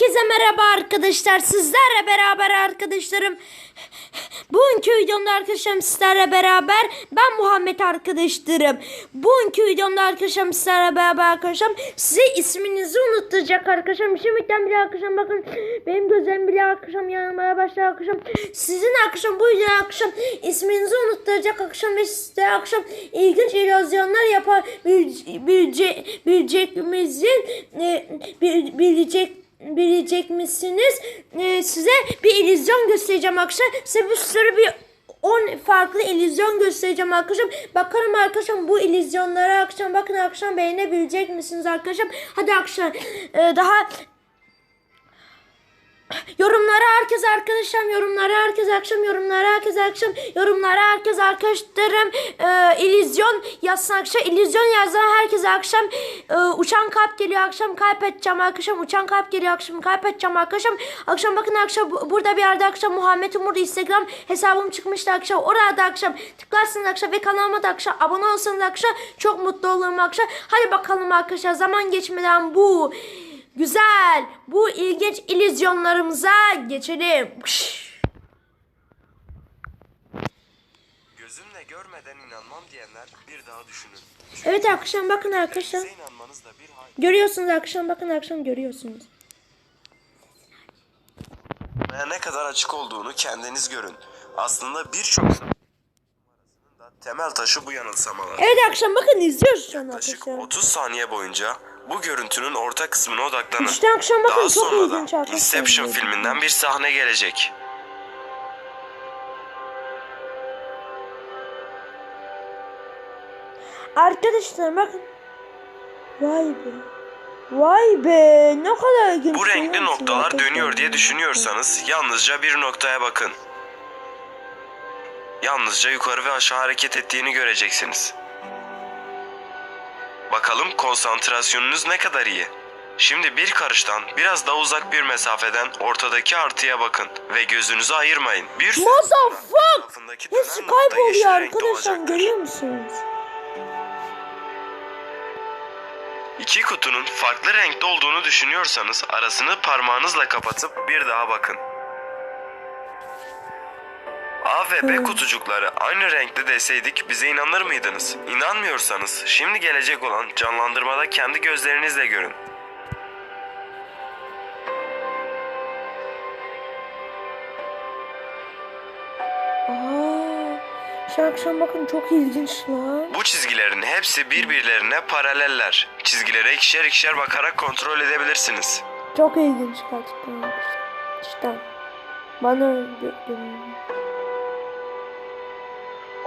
Herkese merhaba arkadaşlar. Sizlerle beraber arkadaşlarım. Bugünkü videomda arkadaşlarım sizlerle beraber ben Muhammed arkadaşlarım. Bugünkü videomda arkadaşlarım sizlerle beraber arkadaşlarım size isminizi unutturacak arkadaşlarım. Şimdiden bile arkadaşlarım bakın benim gözlerim bile arkadaşlarım yanmaya başladı arkadaşlarım. Sizin arkadaşlarım bu videoda arkadaşlarım isminizi unutturacak arkadaşlarım ve sizlere arkadaşlarım ilginç illüzyonlar yapar bilecek e, bil- bilecek bilecek misiniz? Ee, size bir illüzyon göstereceğim arkadaşlar. Size bir sürü bir 10 farklı illüzyon göstereceğim arkadaşlar. Bakalım arkadaşlar bu illüzyonlara arkadaşlar bakın arkadaşlar beğenebilecek misiniz arkadaşlar? Hadi arkadaşlar ee, daha Yorumlara herkes arkadaşım, yorumlara herkes akşam, yorumlara herkes akşam, yorumlara herkes arkadaşlarım. Ee, illüzyon yazsın akşam, illüzyon yazan herkes akşam. Ee, uçan kalp geliyor akşam, kalp edeceğim akşam, uçan kalp geliyor akşam, kalp edeceğim akşam. Akşam bakın akşam bu- burada bir yerde akşam Muhammed Umur Instagram hesabım çıkmıştı akşam. Orada akşam tıklarsınız akşam ve kanalıma da akşam abone olsanız akşam çok mutlu olurum akşam. Hadi bakalım arkadaşlar zaman geçmeden bu Güzel. Bu ilginç illüzyonlarımıza geçelim. Gözümle görmeden inanmam diyenler bir daha düşünün. Evet arkadaşlar bakın arkadaşlar. Görüyorsunuz arkadaşlar bakın arkadaşlar görüyorsunuz. Ne kadar açık olduğunu kendiniz görün. Aslında birçok temel taşı bu yanılsamalar. Evet arkadaşlar bakın izliyoruz şu an arkadaşlar. 30 saniye boyunca bu görüntünün orta kısmına odaklanın. İşte akşam bakın Daha çok sonra ilginç da arkadaşlar. Inception filminden bir sahne gelecek. Arkadaşlar bakın. Vay be. Vay be ne kadar ilginç. Bu renkli noktalar dönüyor diye düşünüyorsanız yalnızca bir noktaya bakın. Yalnızca yukarı ve aşağı hareket ettiğini göreceksiniz. Bakalım konsantrasyonunuz ne kadar iyi. Şimdi bir karıştan biraz daha uzak bir mesafeden ortadaki artıya bakın ve gözünüzü ayırmayın. Bir süre What the sonra fuck? tarafındaki Hepsi dönen nokta yeşil kayboluyor arkadaşlar görüyor musunuz? İki kutunun farklı renkte olduğunu düşünüyorsanız arasını parmağınızla kapatıp bir daha bakın. A ve B kutucukları aynı renkte deseydik bize inanır mıydınız? İnanmıyorsanız şimdi gelecek olan canlandırmada kendi gözlerinizle görün. Şu akşam bakın çok ilginç lan. Bu çizgilerin hepsi birbirlerine paraleller. Çizgilere ikişer ikişer bakarak kontrol edebilirsiniz. Çok ilginç gerçekten. İşte bana görünüyor.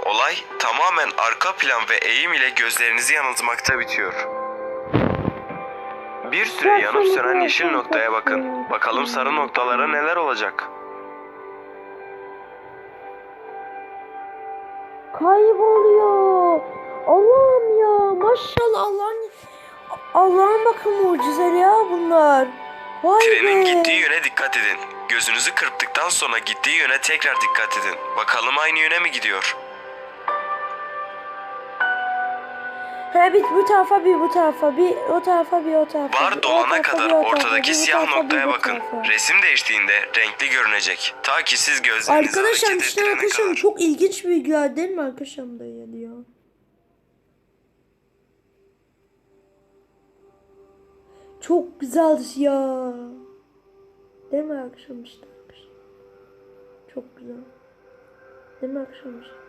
Olay tamamen arka plan ve eğim ile gözlerinizi yanıltmakta bitiyor. Bir süre yanıp sönen yeşil noktaya bakın. Bakalım sarı noktalara neler olacak. Kayboluyor. Allah'ım ya maşallah Allah'ın Allah'ın bakın mucizeleri ya bunlar. Vay Trenin be. gittiği yöne dikkat edin. Gözünüzü kırptıktan sonra gittiği yöne tekrar dikkat edin. Bakalım aynı yöne mi gidiyor? He bir bu tarafa bir bu tarafa bir o tarafa bir o tarafa. bir, Bar dolana kadar bir, bir, ortadaki siyah bir, noktaya bakın. Resim değiştiğinde renkli görünecek. Ta ki siz gözlerinizi Arkadaşlar işte ettirene arkadaşlar çok ilginç bilgiler değil mi arkadaşlar da geliyor. Çok güzel ya. Değil mi akşam işte? Çok güzel. Değil mi akşam işte?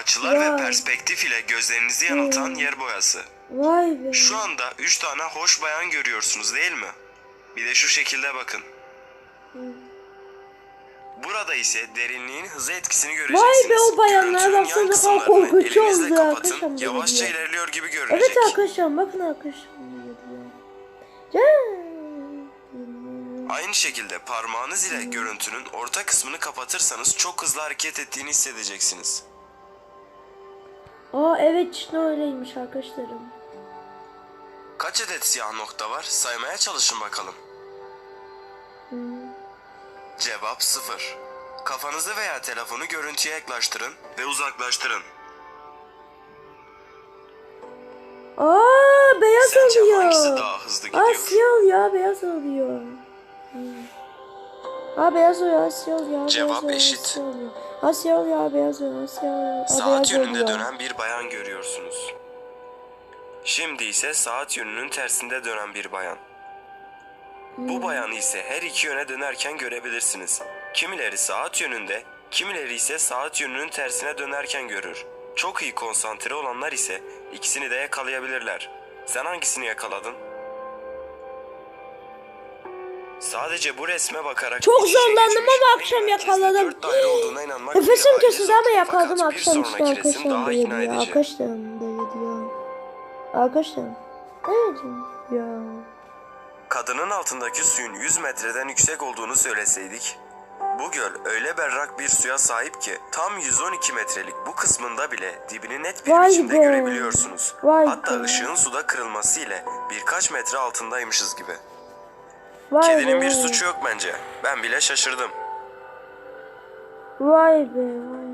Açılar Ya. ve perspektif ile gözlerinizi yanıltan Hmm. yer boyası. Vay be. Şu anda 3 tane hoş bayan görüyorsunuz değil mi? Bir de şu şekilde bakın. Burada ise derinliğin hızı etkisini göreceksiniz. Vay be o bayanlar Görüntünün yan ne kadar kısımlarını elinizle oldu kapatın. arkadaşlar. bu Yavaşça video. ilerliyor gibi görünecek. Evet arkadaşlar bakın arkadaşlar. Can. Aynı şekilde parmağınız ile görüntünün orta kısmını kapatırsanız çok hızlı hareket ettiğini hissedeceksiniz. Aa evet işte öyleymiş arkadaşlarım. Kaç adet siyah nokta var? Saymaya çalışın bakalım. Cevap sıfır. Kafanızı veya telefonu görüntüye yaklaştırın ve uzaklaştırın. Aa beyaz Sence oluyor. hangisi daha hızlı gidiyor? Aa siyah oluyor beyaz oluyor. Hmm. Aa beyaz oluyor siyah oluyor. Cevap oluyor, eşit. Aa siyah oluyor beyaz oluyor aa, siyah oluyor. aa, Saat yönünde oluyor. dönen bir bayan görüyorsunuz. Şimdi ise saat yönünün tersinde dönen bir bayan. Bu bayanı ise her iki yöne dönerken görebilirsiniz. Kimileri saat yönünde, kimileri ise saat yönünün tersine dönerken görür. Çok iyi konsantre olanlar ise ikisini de yakalayabilirler. Sen hangisini yakaladın? Sadece bu resme bakarak Çok içe zorlandım ama akşam yakaladım. Nefesim kesildi ama yakaladım akşam işte arkadaşlarım da ikna diyor. edici. Arkadaşlarım da diyor. Arkadaşlarım. Evet ya. Kadının altındaki suyun 100 metreden yüksek olduğunu söyleseydik, bu göl öyle berrak bir suya sahip ki tam 112 metrelik bu kısmında bile dibini net bir Vay biçimde be. görebiliyorsunuz. Vay Hatta be. ışığın suda kırılması ile birkaç metre altındaymışız gibi. Vay Kedinin be. bir suçu yok bence. Ben bile şaşırdım. Vay be vay.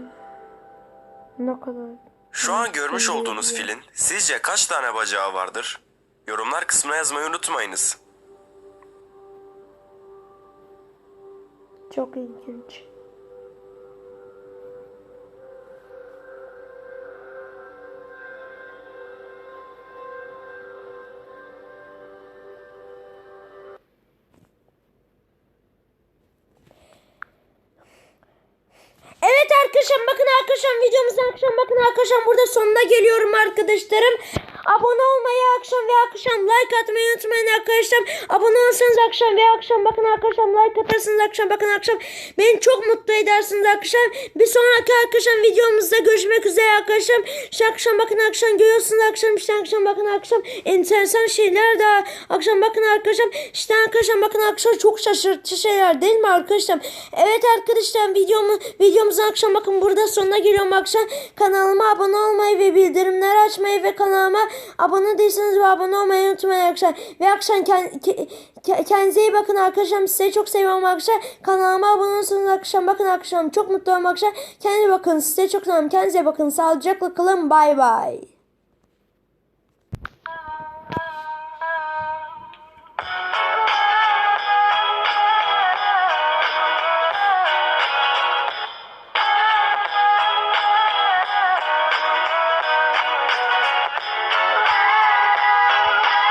Ne kadar. Şu an görmüş olduğunuz filin sizce kaç tane bacağı vardır? Yorumlar kısmına yazmayı unutmayınız. Çok ilginç. Arkadaşlar videomuzun akşam bakın arkadaşlar burada sonuna geliyorum arkadaşlarım. Abone olmayı akşam ve akşam like atmayı unutmayın arkadaşlar. Abone olursanız akşam ve akşam bakın arkadaşlar like atarsınız akşam bakın akşam. Beni çok mutlu edersiniz arkadaşlar. Bir sonraki arkadaşlar videomuzda görüşmek üzere arkadaşlar. İşte akşam bakın akşam görüyorsunuz akşam işte akşam bakın akşam enteresan şeyler daha akşam bakın arkadaşlar. İşte arkadaşlar bakın arkadaşlar çok şaşırtıcı şeyler değil mi arkadaşlar? Evet arkadaşlar videomu videomuzun akşam bakın burada sonuna geliyorum akşam. Kanalıma abone olmayı ve bildirimleri açmayı ve kanalıma abone değilseniz ve abone olmayı unutmayın arkadaşlar. Ve akşam kend- ke- ke- kendinize iyi bakın arkadaşlar. Size çok seviyorum arkadaşlar. Kanalıma abone olursanız akşam bakın akşam çok mutlu arkadaşlar. Kendinize bakın. Size çok seviyorum. Kendinize bakın. Sağlıcakla kalın. Bay bay.